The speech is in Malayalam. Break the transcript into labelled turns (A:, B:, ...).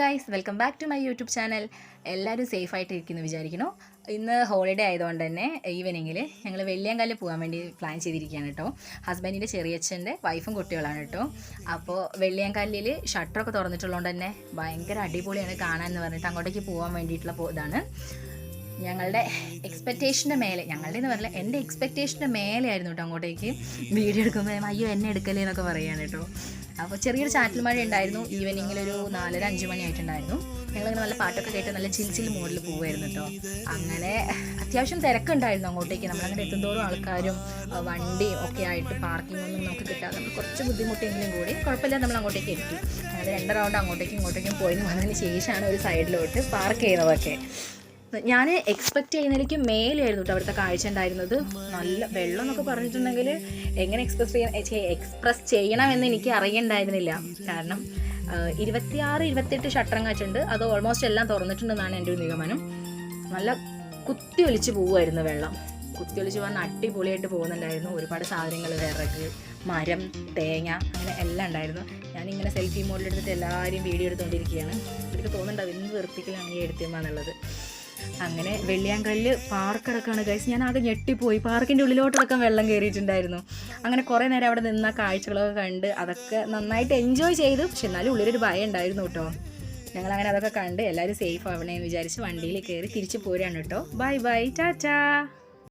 A: Guys welcome back to my YouTube channel എല്ലാവരും സേഫ് ആയിട്ട് ഇരിക്കുന്നു വിചാരിക്കുന്നു. ഇന്ന് ഹോളിഡേ ആയതുകൊണ്ട് തന്നെ ഈവനിങ്ങിൽ ഞങ്ങൾ വെള്ളിയാങ്കല്ല് പോകാൻ വേണ്ടി പ്ലാൻ ചെയ്തിരിക്കുകയാണ് കേട്ടോ. ഹസ്ബൻഡിന്റെ ചെറിയച്ഛന്റെ വൈഫും കുട്ടികളാണ് കേട്ടോ. അപ്പോൾ വെള്ളിയാങ്കല്ലിൽ ഷട്ടറൊക്കെ തുറന്നിട്ടുള്ളതുകൊണ്ട് തന്നെ ഭയങ്കര അടിപൊളിയാണ് കാണാൻ എന്ന് പറഞ്ഞിട്ട് അങ്ങോട്ടേക്ക് പോകാൻ വേണ്ടിയിട്ടുള്ള ഇതാണ്. ഞങ്ങളുടെ എക്സ്പെക്റ്റേഷന്റെ മേലെ ഞങ്ങളുടെ എന്ന് പറഞ്ഞില്ല എന്റെ എക്സ്പെക്റ്റേഷന്റെ മേലെയായിരുന്നു കേട്ടോ അങ്ങോട്ടേക്ക് വീഡിയോ എടുക്കുമ്പോൾ അയ്യോ എന്നെ എടുക്കല്ലേ എന്നൊക്കെ പറയാൻ കേട്ടോ. അപ്പോൾ ചെറിയൊരു ചാറ്റൽ മഴ ഉണ്ടായിരുന്നു. ഈവനിങ്ങിൽ ഒരു നാലര അഞ്ച് മണി ആയിട്ടുണ്ടായിരുന്നു. ഞങ്ങളിങ്ങനെ നല്ല പാട്ടൊക്കെ കേട്ട് നല്ല ചിൽ ചിൽ മോഡിൽ പോവായിരുന്നു കേട്ടോ. അങ്ങനെ അത്യാവശ്യം തിരക്കുണ്ടായിരുന്നു അങ്ങോട്ടേക്ക്. നമ്മളങ്ങനെ എത്തുന്തോറും ആൾക്കാരും വണ്ടിയും ഒക്കെ ആയിട്ട് പാർക്കിംഗ് ഒന്നും നമുക്ക് കിട്ടാതെ നമുക്ക് കുറച്ച് ബുദ്ധിമുട്ടെങ്കിലും കൂടി കുഴപ്പമില്ല നമ്മൾ അങ്ങോട്ടേക്ക് എത്തി. അങ്ങനെ രണ്ട് റൗണ്ട് അങ്ങോട്ടേക്കും ഇങ്ങോട്ടേക്കും പോയി. വന്നതിന് ശേഷമാണ് ഒരു സൈഡിലോട്ട് പാർക്ക് ചെയ്യുന്നതൊക്കെ. ഞാൻ എക്സ്പെക്ട് ചെയ്യുന്നതിലേക്ക് മേലെയായിരുന്നു കേട്ടോ അവിടുത്തെ കാഴ്ച ഉണ്ടായിരുന്നത്. നല്ല വെള്ളം എന്നൊക്കെ പറഞ്ഞിട്ടുണ്ടെങ്കിൽ എങ്ങനെ എക്സ്പ്രസ് ചെയ്യാൻ എക്സ്പ്രസ് ചെയ്യണമെന്ന് എനിക്ക് അറിയണ്ടായിരുന്നില്ല. കാരണം ഇരുപത്തിയാറ് ഇരുപത്തെട്ട് ഷട്ടറും കാച്ചുണ്ട് അത് ഓൾമോസ്റ്റ് എല്ലാം തുറന്നിട്ടുണ്ടെന്നാണ് എന്റെ ഒരു നിഗമനം. നല്ല കുത്തി ഒലിച്ച് പോവുമായിരുന്നു വെള്ളം. കുത്തി ഒലിച്ച് പോകാൻ അടിപൊളിയായിട്ട് പോകുന്നുണ്ടായിരുന്നു. ഒരുപാട് സാധനങ്ങൾ വിറക് മരം തേങ്ങ അങ്ങനെ എല്ലാം ഉണ്ടായിരുന്നു. ഞാനിങ്ങനെ സെൽഫി മോഡിലെടുത്തിട്ട് എല്ലാവരും വീഡിയോ എടുത്തുകൊണ്ടിരിക്കുകയാണ്. എനിക്ക് തോന്നുന്നുണ്ടാവും എന്ത് വെറുപ്പിക്കലാണ് ഈ എടുത്തിയെന്നുള്ളത് അങ്ങനെ വെള്ളിയാങ്കല്ലിൽ പാർക്കിടക്കാണ് കഴിച്ച് ഞാൻ ആകെ ഞെട്ടിപ്പോയി. പാർക്കിന്റെ ഉള്ളിലോട്ടടക്കം വെള്ളം കയറിയിട്ടുണ്ടായിരുന്നു അങ്ങനെ കുറേ നേരം അവിടെ നിന്ന കാഴ്ചകളൊക്കെ കണ്ട് അതൊക്കെ നന്നായിട്ട് എൻജോയ് ചെയ്തു. പക്ഷെ എന്നാലും ഉള്ളിലൊരു ഭയം ഉണ്ടായിരുന്നു കേട്ടോ ഞങ്ങൾ അങ്ങനെ അതൊക്കെ കണ്ട് എല്ലാവരും സേഫ് ആവണേ എന്ന് വിചാരിച്ച് വണ്ടിയിൽ കയറി തിരിച്ചു പോരാണ് കേട്ടോ ബൈ ബൈ ടാറ്റാ